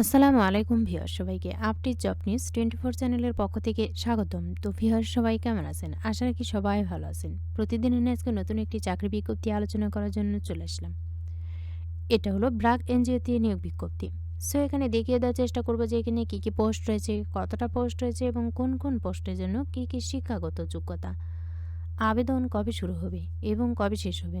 আসসালামু আলাইকুম ভিউয়ার সবাইকে আপটি জব নিউজ টোয়েন্টি ফোর চ্যানেলের পক্ষ থেকে স্বাগতম। তো ভিউয়ার সবাই কেমন আছেন? আশা রাখি সবাই ভালো আছেন। প্রতিদিন প্রতিদিনের আজকে নতুন একটি চাকরি বিজ্ঞপ্তি আলোচনা করার জন্য চলে আসলাম। এটা হলো ব্রাক এনজিওতে নিয়োগ বিজ্ঞপ্তি। সো এখানে দেখিয়ে দেওয়ার চেষ্টা করব যে এখানে কী কী পোস্ট রয়েছে, কতটা পোস্ট রয়েছে এবং কোন কোন পোস্টের জন্য কী কী শিক্ষাগত যোগ্যতা। আবেদন কবে শুরু হবে এবং কবে শেষ হবে?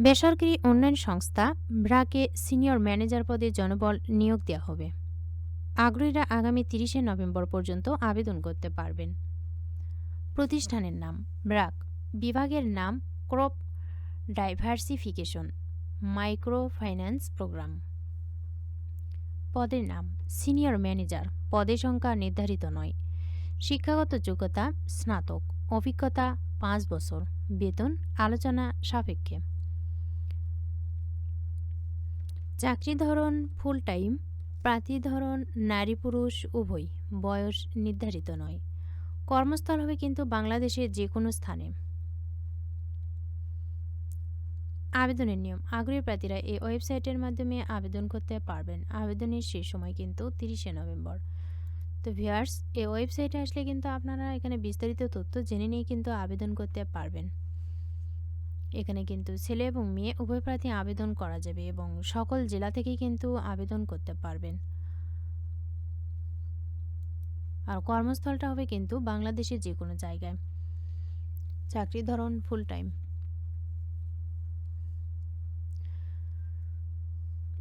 বেসরকারি উন্নয়ন সংস্থা ব্রাকে সিনিয়র ম্যানেজার পদে জনবল নিয়োগ দেওয়া হবে। আগ্রহীরা আগামী তিরিশে নভেম্বর পর্যন্ত আবেদন করতে পারবেন। প্রতিষ্ঠানের নাম ব্রাক। বিভাগের নাম crop diversification micro finance programme. পদের নাম সিনিয়র ম্যানেজার। পদের সংখ্যা নির্ধারিত নয়। শিক্ষাগত যোগ্যতা স্নাতক। অভিজ্ঞতা পাঁচ বছর। বেতন আলোচনা সাপেক্ষে। চাকরি ধরন ফুল টাইম প্রার্থী ধরন নারী পুরুষ উভয়, বয়স নির্ধারিত নয়। কর্মস্থল হবে কিন্তু বাংলাদেশের যে কোনো স্থানে। আবেদনের নিয়ম, আগ্রহী প্রার্থীরা এই ওয়েবসাইটের মাধ্যমে আবেদন করতে পারবেন। আবেদনের শেষ সময় কিন্তু তিরিশে নভেম্বর। তো ভিয়ার্স এই ওয়েবসাইটে আসলে কিন্তু আপনারা এখানে বিস্তারিত তথ্য জেনে নিয়ে কিন্তু আবেদন করতে পারবেন। এখানে কিন্তু ছেলে এবং মেয়ে উভয় প্রার্থী আবেদন করা যাবে এবং সকল জেলা থেকেই কিন্তু আবেদন করতে পারবেন। আর কর্মস্থলটা হবে কিন্তু বাংলাদেশের যে কোনো জায়গায়। চাকরি ধরন ফুল টাইম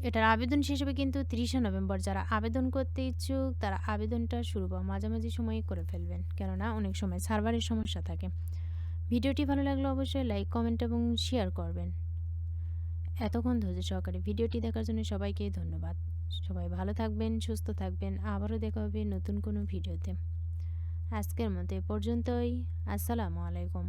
এটার আবেদন শেষ হবে কিন্তু তিরিশে নভেম্বর। যারা আবেদন করতে ইচ্ছুক, তারা আবেদনটা শুরু বা মাঝামাঝি সময়ে করে ফেলবেন। কেননা অনেক সময় সার্ভারের সমস্যা থাকে। ভিডিওটি ভালো লাগলে অবশ্যই লাইক, কমেন্ট এবং শেয়ার করবেন। এতক্ষণ ধৈর্য সহকারে ভিডিওটি দেখার জন্য সবাইকে ধন্যবাদ। সবাই ভালো থাকবেন, সুস্থ থাকবেন। আবারও দেখা হবে নতুন কোনো ভিডিওতে। আজকের মতো এ পর্যন্তই। আসসালামু আলাইকুম।